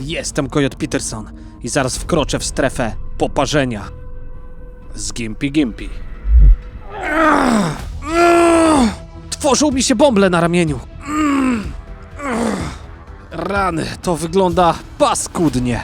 Jestem Coyote Peterson i zaraz wkroczę w strefę poparzenia. Z Gimpy Gimpy. Tworzą mi się bąble na ramieniu. Rany, to wygląda paskudnie.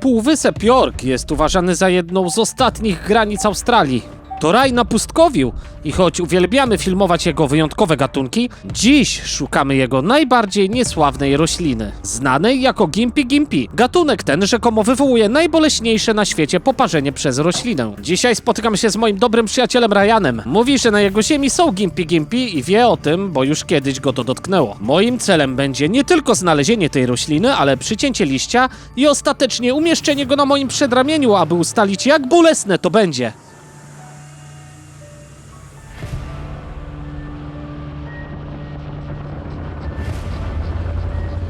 Półwysep York jest uważany za jedną z ostatnich granic Australii. To raj na pustkowiu i choć uwielbiamy filmować jego wyjątkowe gatunki, dziś szukamy jego najbardziej niesławnej rośliny, znanej jako Gimpy Gimpy. Gatunek ten rzekomo wywołuje najboleśniejsze na świecie poparzenie przez roślinę. Dzisiaj spotykam się z moim dobrym przyjacielem Ryanem. Mówi, że na jego ziemi są Gimpy Gimpy i wie o tym, bo już kiedyś go to dotknęło. Moim celem będzie nie tylko znalezienie tej rośliny, ale przycięcie liścia i ostatecznie umieszczenie go na moim przedramieniu, aby ustalić jak bolesne to będzie.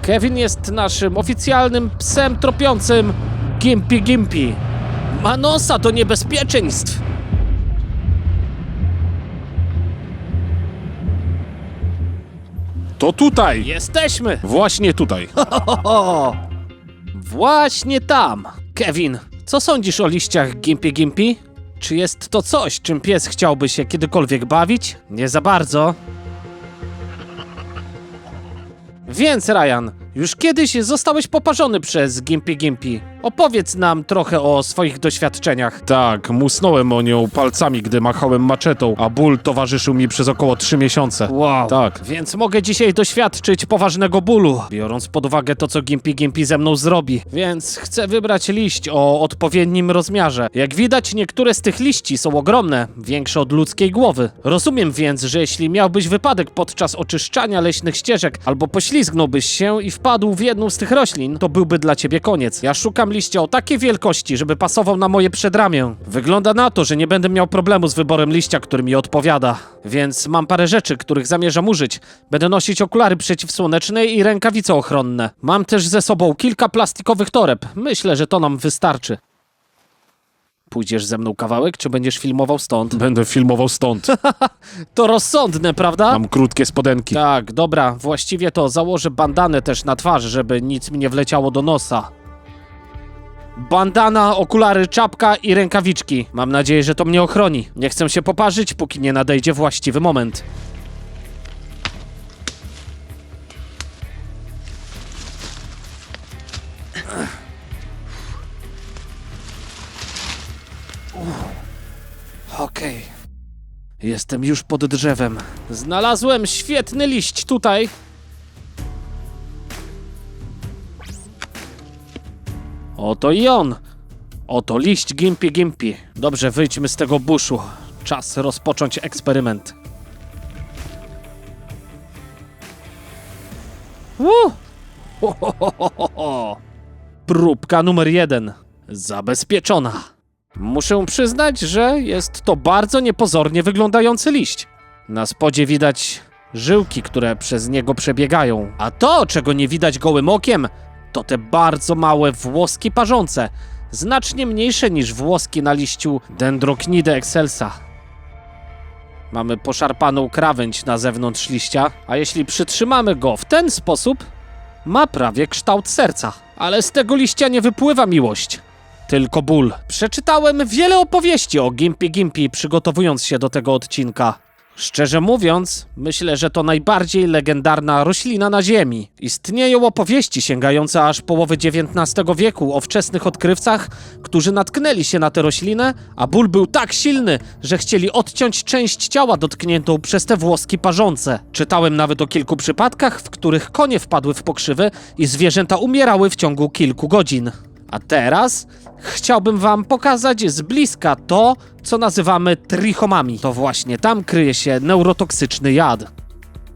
Kevin jest naszym oficjalnym psem tropiącym Gimpy Gimpy. Ma nosa do niebezpieczeństw. To tutaj! Jesteśmy! Właśnie tutaj. O, właśnie tam. Kevin, co sądzisz o liściach Gimpy Gimpy? Czy jest to coś, czym pies chciałby się kiedykolwiek bawić? Nie za bardzo. Więc Ryan, już kiedyś zostałeś poparzony przez Gimpy Gimpy. Opowiedz nam trochę o swoich doświadczeniach. Tak, musnąłem o nią palcami, gdy machałem maczetą, a ból towarzyszył mi przez około 3 miesiące. Wow. Tak. Więc mogę dzisiaj doświadczyć poważnego bólu, biorąc pod uwagę to, co Gimpy Gimpy ze mną zrobi. Więc chcę wybrać liść o odpowiednim rozmiarze. Jak widać, niektóre z tych liści są ogromne, większe od ludzkiej głowy. Rozumiem więc, że jeśli miałbyś wypadek podczas oczyszczania leśnych ścieżek, albo poślizgnąłbyś się i wpadł w jedną z tych roślin, to byłby dla ciebie koniec. Ja szukam liścia o takiej wielkości, żeby pasował na moje przedramię. Wygląda na to, że nie będę miał problemu z wyborem liścia, który mi odpowiada. Więc mam parę rzeczy, których zamierzam użyć. Będę nosić okulary przeciwsłoneczne i rękawice ochronne. Mam też ze sobą kilka plastikowych toreb. Myślę, że to nam wystarczy. Pójdziesz ze mną kawałek, czy będziesz filmował stąd? Będę filmował stąd. To rozsądne, prawda? Mam krótkie spodenki. Tak, dobra, właściwie to założę bandanę też na twarz, żeby nic mi nie wleciało do nosa. Bandana, okulary, czapka i rękawiczki. Mam nadzieję, że to mnie ochroni. Nie chcę się poparzyć, póki nie nadejdzie właściwy moment. Okej. Jestem już pod drzewem. Znalazłem świetny liść tutaj. Oto i on. Oto liść Gimpy Gimpy. Dobrze, wyjdźmy z tego buszu. Czas rozpocząć eksperyment. Ho, ho, ho. Próbka numer jeden. Zabezpieczona. Muszę przyznać, że jest to bardzo niepozornie wyglądający liść. Na spodzie widać żyłki, które przez niego przebiegają. A to, czego nie widać gołym okiem, to te bardzo małe włoski parzące, znacznie mniejsze niż włoski na liściu Dendrocnide excelsa. Mamy poszarpaną krawędź na zewnątrz liścia, a jeśli przytrzymamy go w ten sposób, ma prawie kształt serca. Ale z tego liścia nie wypływa miłość, tylko ból. Przeczytałem wiele opowieści o Gimpy Gimpy, przygotowując się do tego odcinka. Szczerze mówiąc, myślę, że to najbardziej legendarna roślina na Ziemi. Istnieją opowieści sięgające aż połowy XIX wieku o wczesnych odkrywcach, którzy natknęli się na tę roślinę, a ból był tak silny, że chcieli odciąć część ciała dotkniętą przez te włoski parzące. Czytałem nawet o kilku przypadkach, w których konie wpadły w pokrzywy i zwierzęta umierały w ciągu kilku godzin. A teraz chciałbym wam pokazać z bliska to, co nazywamy trichomami. To właśnie tam kryje się neurotoksyczny jad.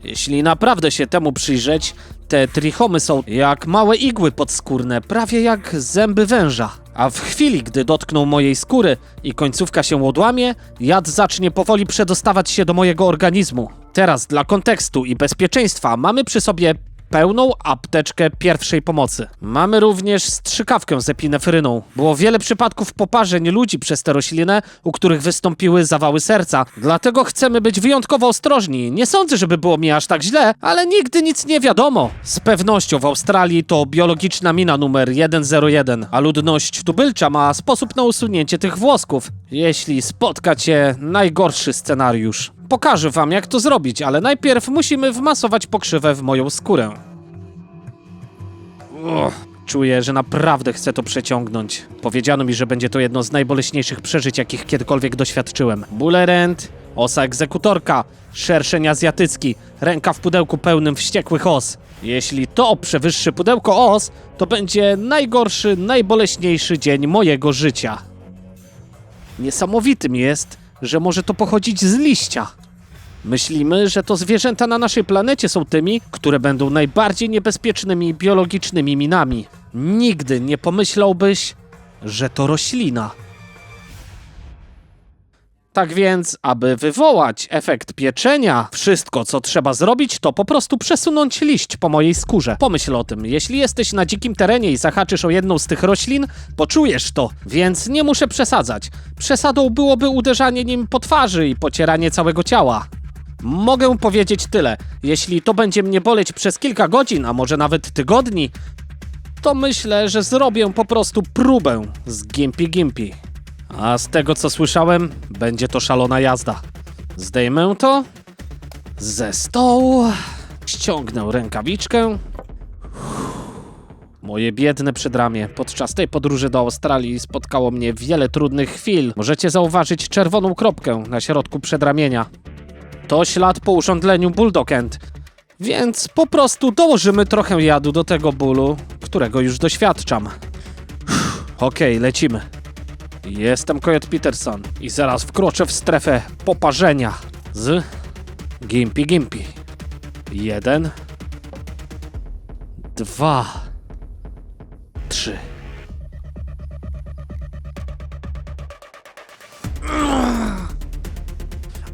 Jeśli naprawdę się temu przyjrzeć, te trichomy są jak małe igły podskórne, prawie jak zęby węża. A w chwili, gdy dotkną mojej skóry i końcówka się odłamie, jad zacznie powoli przedostawać się do mojego organizmu. Teraz dla kontekstu i bezpieczeństwa mamy przy sobie pełną apteczkę pierwszej pomocy. Mamy również strzykawkę z epinefryną. Było wiele przypadków poparzeń ludzi przez tę roślinę, u których wystąpiły zawały serca. Dlatego chcemy być wyjątkowo ostrożni. Nie sądzę, żeby było mi aż tak źle, ale nigdy nic nie wiadomo. Z pewnością w Australii to biologiczna mina numer 101, a ludność tubylcza ma sposób na usunięcie tych włosków. Jeśli spotka cię najgorszy scenariusz. Pokażę wam, jak to zrobić, ale najpierw musimy wmasować pokrzywę w moją skórę. Uch, czuję, że naprawdę chcę to przeciągnąć. Powiedziano mi, że będzie to jedno z najboleśniejszych przeżyć, jakich kiedykolwiek doświadczyłem. Bulerent, osa egzekutorka, szerszeń azjatycki, ręka w pudełku pełnym wściekłych os. Jeśli to przewyższy pudełko os, to będzie najgorszy, najboleśniejszy dzień mojego życia. Niesamowitym jest, że może to pochodzić z liścia. Myślimy, że to zwierzęta na naszej planecie są tymi, które będą najbardziej niebezpiecznymi biologicznymi minami. Nigdy nie pomyślałbyś, że to roślina. Tak więc, aby wywołać efekt pieczenia, wszystko co trzeba zrobić, to po prostu przesunąć liść po mojej skórze. Pomyśl o tym, jeśli jesteś na dzikim terenie i zahaczysz o jedną z tych roślin, poczujesz to, więc nie muszę przesadzać. Przesadą byłoby uderzanie nim po twarzy i pocieranie całego ciała. Mogę powiedzieć tyle. Jeśli to będzie mnie boleć przez kilka godzin, a może nawet tygodni, to myślę, że zrobię po prostu próbę z Gimpy Gimpy. A z tego co słyszałem, będzie to szalona jazda. Zdejmę to ze stołu, ściągnę rękawiczkę. Moje biedne przedramię. Podczas tej podróży do Australii spotkało mnie wiele trudnych chwil. Możecie zauważyć czerwoną kropkę na środku przedramienia. To ślad po urządleniu Bulldog End. Więc po prostu dołożymy trochę jadu do tego bólu, którego już doświadczam. Okej, lecimy. Jestem Coyote Peterson i zaraz wkroczę w strefę poparzenia z Gimpy Gimpy. Jeden, dwa, trzy.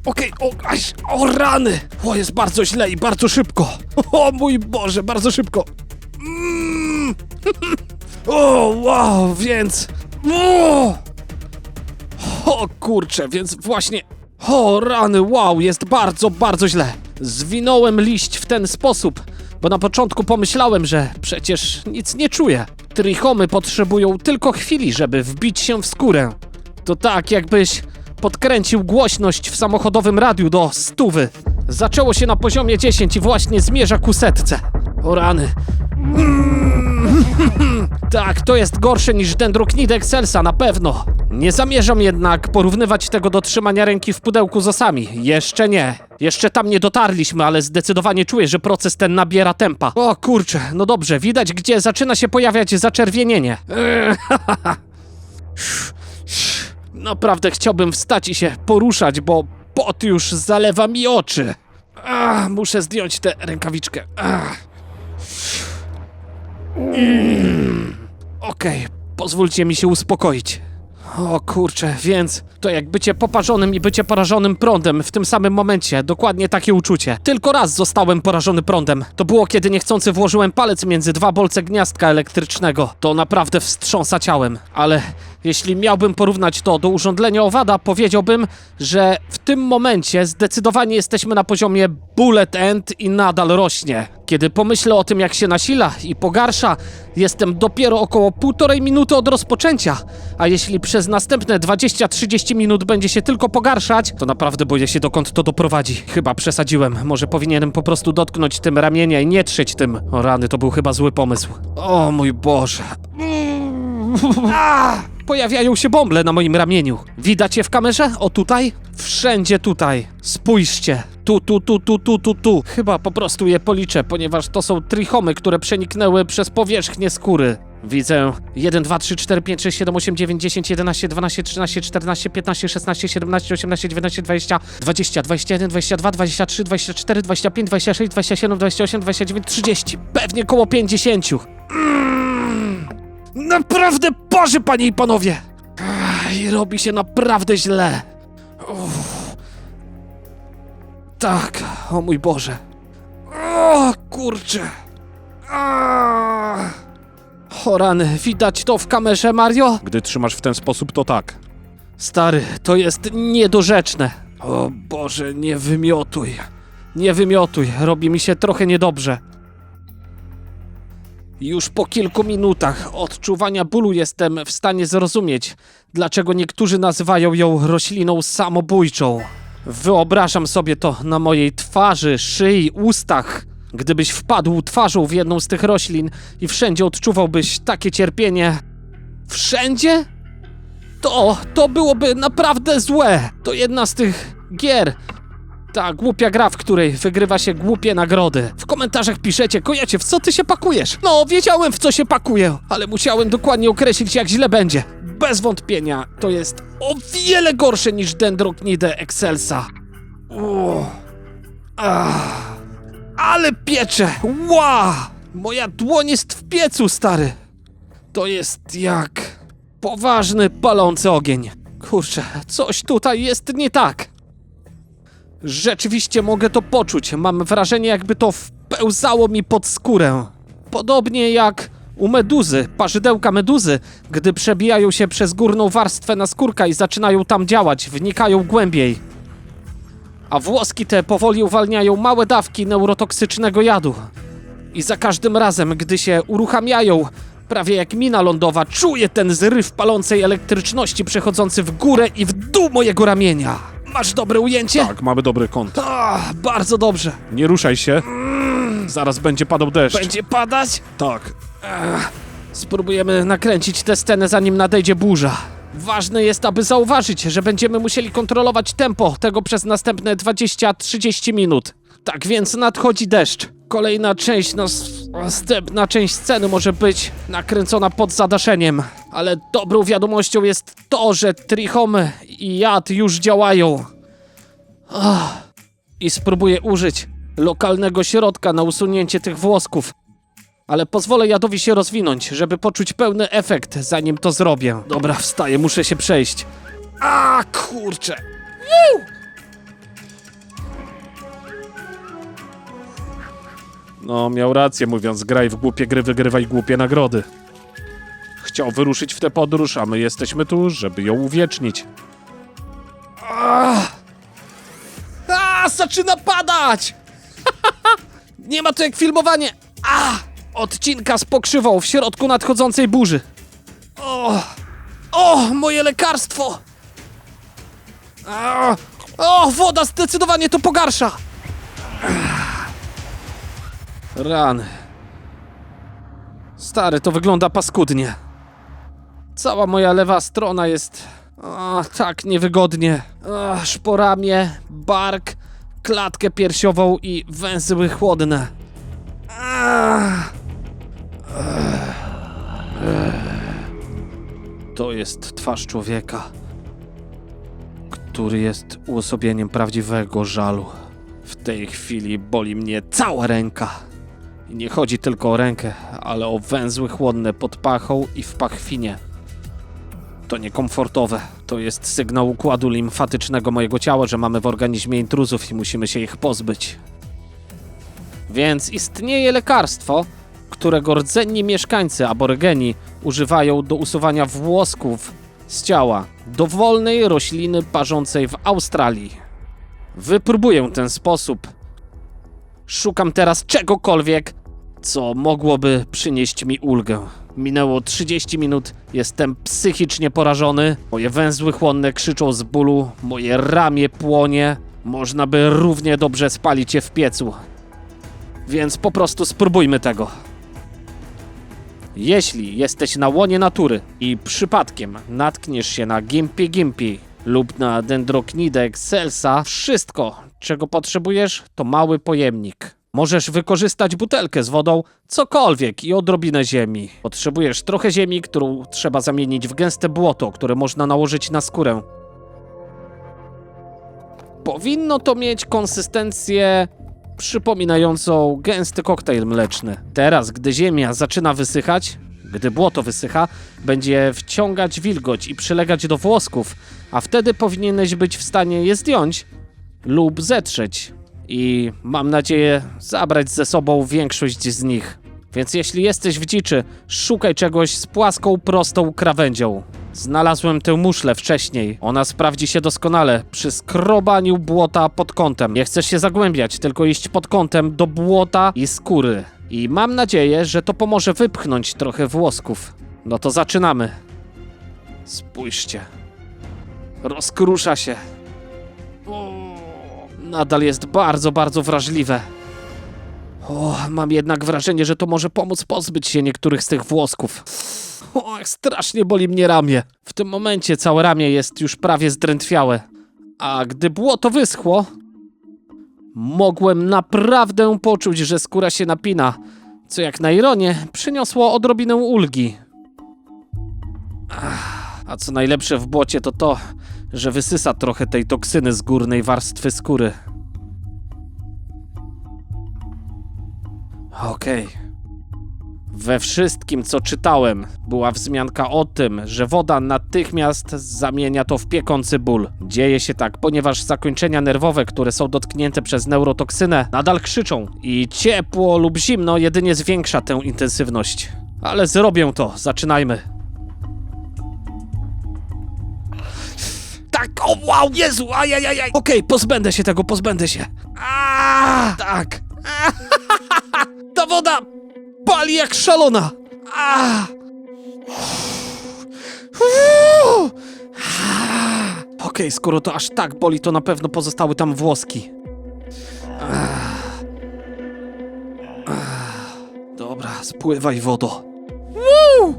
Okej, o, aś, o rany! O, jest bardzo źle i bardzo szybko. O mój Boże, bardzo szybko. Mm. O, wow, więc... O! O kurczę, więc właśnie... O rany, wow, jest bardzo, bardzo źle. Zwinąłem liść w ten sposób, bo na początku pomyślałem, że przecież nic nie czuję. Trichomy potrzebują tylko chwili, żeby wbić się w skórę. To tak, jakbyś podkręcił głośność w samochodowym radiu do stówy. Zaczęło się na poziomie 10 i właśnie zmierza ku setce. O rany. Tak, to jest gorsze niż dendroknid excelsa, na pewno. Nie zamierzam jednak porównywać tego do trzymania ręki w pudełku z osami. Jeszcze nie. Jeszcze tam nie dotarliśmy, ale zdecydowanie czuję, że proces ten nabiera tempa. O kurczę, no dobrze, widać gdzie zaczyna się pojawiać zaczerwienienie. Naprawdę chciałbym wstać i się poruszać, bo pot już zalewa mi oczy. Ach, muszę zdjąć tę rękawiczkę. Ach. Mm. Okej, pozwólcie mi się uspokoić. O kurczę, więc to jak bycie poparzonym i bycie porażonym prądem w tym samym momencie. Dokładnie takie uczucie. Tylko raz zostałem porażony prądem. To było kiedy niechcący włożyłem palec między dwa bolce gniazdka elektrycznego. To naprawdę wstrząsa ciałem. Ale jeśli miałbym porównać to do urządlenia owada, powiedziałbym, że w tym momencie zdecydowanie jesteśmy na poziomie bullet end i nadal rośnie. Kiedy pomyślę o tym, jak się nasila i pogarsza, jestem dopiero około półtorej minuty od rozpoczęcia. A jeśli przez następne 20-30 minut będzie się tylko pogarszać, to naprawdę boję się dokąd to doprowadzi. Chyba przesadziłem. Może powinienem po prostu dotknąć tym ramienia i nie trzeć tym. O rany, to był chyba zły pomysł. O mój Boże. A! Pojawiają się bąble na moim ramieniu. Widać je w kamerze? O tutaj? Wszędzie tutaj. Spójrzcie. Tu, tu, tu, tu, tu, tu, tu. Chyba po prostu je policzę, ponieważ to są trichomy, które przeniknęły przez powierzchnię skóry. Widzę 1, 2, 3, 4, 5, 6, 7, 8, 9, 10, 11, 12, 13, 14, 15, 16, 17, 18, 19, 20, 20, 21, 22, 23, 24, 25, 26, 27, 28, 29, 30. Pewnie koło 50. Mm. Naprawdę, Boże, panie i panowie! I robi się naprawdę źle. Uff. Tak, o mój Boże. O, kurczę. A! O rany, widać to w kamerze, Mario? Gdy trzymasz w ten sposób, to tak. Stary, to jest niedorzeczne. O Boże, nie wymiotuj. Nie wymiotuj, robi mi się trochę niedobrze. Już po kilku minutach odczuwania bólu jestem w stanie zrozumieć, dlaczego niektórzy nazywają ją rośliną samobójczą. Wyobrażam sobie to na mojej twarzy, szyi, ustach. Gdybyś wpadł twarzą w jedną z tych roślin i wszędzie odczuwałbyś takie cierpienie. Wszędzie? To, to byłoby naprawdę złe. To jedna z tych gier. Ta głupia gra, w której wygrywa się głupie nagrody. W komentarzach piszecie, kojacie, w co ty się pakujesz? No, wiedziałem w co się pakuję, ale musiałem dokładnie określić, jak źle będzie. Bez wątpienia, to jest o wiele gorsze niż Dendrocnide excelsa. Uff. Ah. Ale piecze! Ła! Moja dłoń jest w piecu, stary. To jest jak poważny, palący ogień. Kurczę, coś tutaj jest nie tak. Rzeczywiście mogę to poczuć. Mam wrażenie, jakby to wpełzało mi pod skórę. Podobnie jak u meduzy, parzydełka meduzy, gdy przebijają się przez górną warstwę naskórka i zaczynają tam działać, wnikają głębiej. A włoski te powoli uwalniają małe dawki neurotoksycznego jadu. I za każdym razem, gdy się uruchamiają, prawie jak mina lądowa, czuję ten zryw palącej elektryczności przechodzący w górę i w dół mojego ramienia. Masz dobre ujęcie? Tak, mamy dobry kąt. Ah, bardzo dobrze. Nie ruszaj się. Zaraz będzie padał deszcz. Będzie padać? Tak. Spróbujemy nakręcić tę scenę, zanim nadejdzie burza. Ważne jest, aby zauważyć, że będziemy musieli kontrolować tempo tego przez następne 20-30 minut. Tak więc nadchodzi deszcz. Kolejna część, nas, następna część sceny może być nakręcona pod zadaszeniem. Ale dobrą wiadomością jest to, że trichomy i jad już działają. Ach. I spróbuję użyć lokalnego środka na usunięcie tych włosków ale pozwolę jadowi się rozwinąć, żeby poczuć pełny efekt, zanim to zrobię. Dobra, wstaję, muszę się przejść. A kurczę. No, miał rację mówiąc, graj w głupie gry, wygrywaj głupie nagrody. Chciał wyruszyć w tę podróż, a my jesteśmy tu, żeby ją uwiecznić. A, zaczyna padać! Nie ma to jak filmowanie. A, odcinka z pokrzywą w środku nadchodzącej burzy. O, o moje lekarstwo! A, o, woda zdecydowanie to pogarsza. Rany. Stary, to wygląda paskudnie. Cała moja lewa strona jest o, tak niewygodnie. O, szporamię, bark, klatkę piersiową i węzły chłodne. To jest twarz człowieka, który jest uosobieniem prawdziwego żalu. W tej chwili boli mnie cała ręka. Nie chodzi tylko o rękę, ale o węzły chłodne pod pachą i w pachwinie. To niekomfortowe. To jest sygnał układu limfatycznego mojego ciała, że mamy w organizmie intruzów i musimy się ich pozbyć. Więc istnieje lekarstwo, którego rdzenni mieszkańcy aborygeni używają do usuwania włosków z ciała dowolnej rośliny parzącej w Australii. Wypróbuję ten sposób. Szukam teraz czegokolwiek, co mogłoby przynieść mi ulgę. Minęło 30 minut, jestem psychicznie porażony, moje węzły chłonne krzyczą z bólu, moje ramię płonie, można by równie dobrze spalić je w piecu. Więc po prostu spróbujmy tego. Jeśli jesteś na łonie natury i przypadkiem natkniesz się na Gimpy Gimpy lub na Dendrocnide excelsa, wszystko, czego potrzebujesz, to mały pojemnik. Możesz wykorzystać butelkę z wodą, cokolwiek i odrobinę ziemi. Potrzebujesz trochę ziemi, którą trzeba zamienić w gęste błoto, które można nałożyć na skórę. Powinno to mieć konsystencję przypominającą gęsty koktajl mleczny. Teraz, gdy ziemia zaczyna wysychać, gdy błoto wysycha, będzie wciągać wilgoć i przylegać do włosków, a wtedy powinieneś być w stanie je zdjąć lub zetrzeć. I mam nadzieję zabrać ze sobą większość z nich. Więc jeśli jesteś w dziczy, szukaj czegoś z płaską, prostą krawędzią. Znalazłem tę muszlę wcześniej. Ona sprawdzi się doskonale przy skrobaniu błota pod kątem. Nie chcesz się zagłębiać, tylko iść pod kątem do błota i skóry. I mam nadzieję, że to pomoże wypchnąć trochę włosków. No to zaczynamy. Spójrzcie. Rozkrusza się. Nadal jest bardzo, bardzo wrażliwe. O, mam jednak wrażenie, że to może pomóc pozbyć się niektórych z tych włosków. O, strasznie boli mnie ramię. W tym momencie całe ramię jest już prawie zdrętwiałe. A gdy błoto wyschło, mogłem naprawdę poczuć, że skóra się napina, co jak na ironię przyniosło odrobinę ulgi. A co najlepsze w błocie to to, że wysysa trochę tej toksyny z górnej warstwy skóry. Okej. We wszystkim, co czytałem, była wzmianka o tym, że woda natychmiast zamienia to w piekący ból. Dzieje się tak, ponieważ zakończenia nerwowe, które są dotknięte przez neurotoksynę, nadal krzyczą i ciepło lub zimno jedynie zwiększa tę intensywność. Ale zrobię to, zaczynajmy. Tak, o wow, Jezu, ajajajaj. Okej, pozbędę się tego, pozbędę się. A, tak. Ta woda pali jak szalona. A. Uuu. Okej, skoro to aż tak boli, to na pewno pozostały tam włoski. Dobra, spływaj wodo. Woo!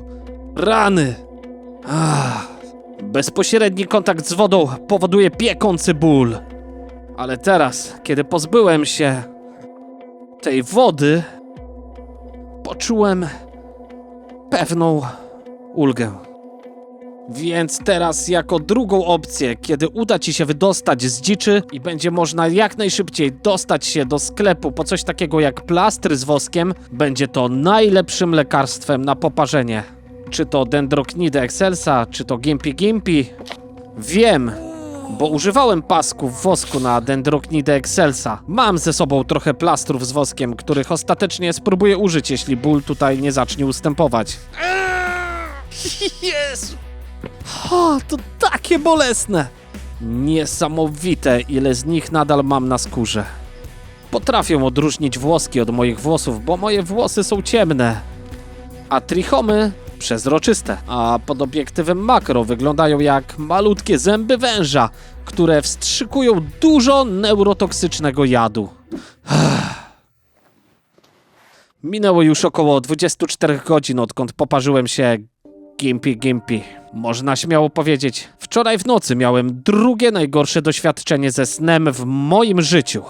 Rany. Ach. Bezpośredni kontakt z wodą powoduje piekący ból. Ale teraz, kiedy pozbyłem się tej wody, poczułem pewną ulgę. Więc teraz, jako drugą opcję, kiedy uda ci się wydostać z dziczy i będzie można jak najszybciej dostać się do sklepu po coś takiego jak plastry z woskiem, będzie to najlepszym lekarstwem na poparzenie. Czy to Dendrocnide excelsa, czy to Gimpy Gimpy. Wiem, bo używałem pasków wosku na Dendrocnide excelsa. Mam ze sobą trochę plastrów z woskiem, których ostatecznie spróbuję użyć, jeśli ból tutaj nie zacznie ustępować. Jezu! O, to takie bolesne! Niesamowite, ile z nich nadal mam na skórze. Potrafię odróżnić włoski od moich włosów, bo moje włosy są ciemne, a trichomy przezroczyste, a pod obiektywem makro wyglądają jak malutkie zęby węża, które wstrzykują dużo neurotoksycznego jadu. Minęło już około 24 godzin, odkąd poparzyłem się Gimpy Gimpy. Można śmiało powiedzieć, wczoraj w nocy miałem drugie najgorsze doświadczenie ze snem w moim życiu.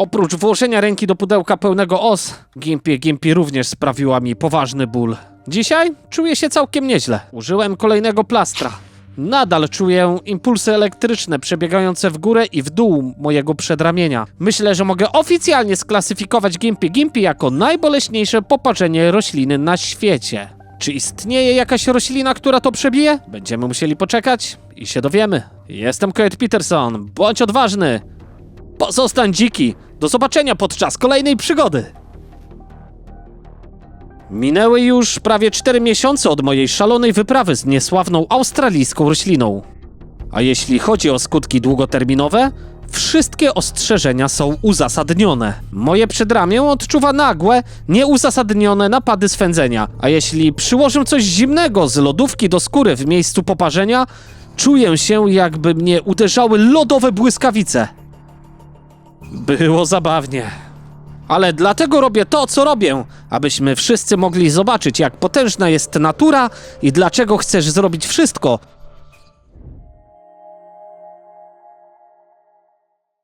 Oprócz włożenia ręki do pudełka pełnego os, Gimpy Gimpy również sprawiła mi poważny ból. Dzisiaj czuję się całkiem nieźle. Użyłem kolejnego plastra. Nadal czuję impulsy elektryczne przebiegające w górę i w dół mojego przedramienia. Myślę, że mogę oficjalnie sklasyfikować Gimpy Gimpy jako najboleśniejsze poparzenie rośliny na świecie. Czy istnieje jakaś roślina, która to przebije? Będziemy musieli poczekać i się dowiemy. Jestem Coet Peterson. Bądź odważny. Pozostań dziki. Do zobaczenia podczas kolejnej przygody. Minęły już prawie 4 miesiące od mojej szalonej wyprawy z niesławną australijską rośliną. A jeśli chodzi o skutki długoterminowe, wszystkie ostrzeżenia są uzasadnione. Moje przedramię odczuwa nagłe, nieuzasadnione napady swędzenia, a jeśli przyłożę coś zimnego z lodówki do skóry w miejscu poparzenia, czuję się jakby mnie uderzały lodowe błyskawice. Było zabawnie. Ale dlatego robię to, co robię, abyśmy wszyscy mogli zobaczyć, jak potężna jest natura i dlaczego chcesz zrobić wszystko,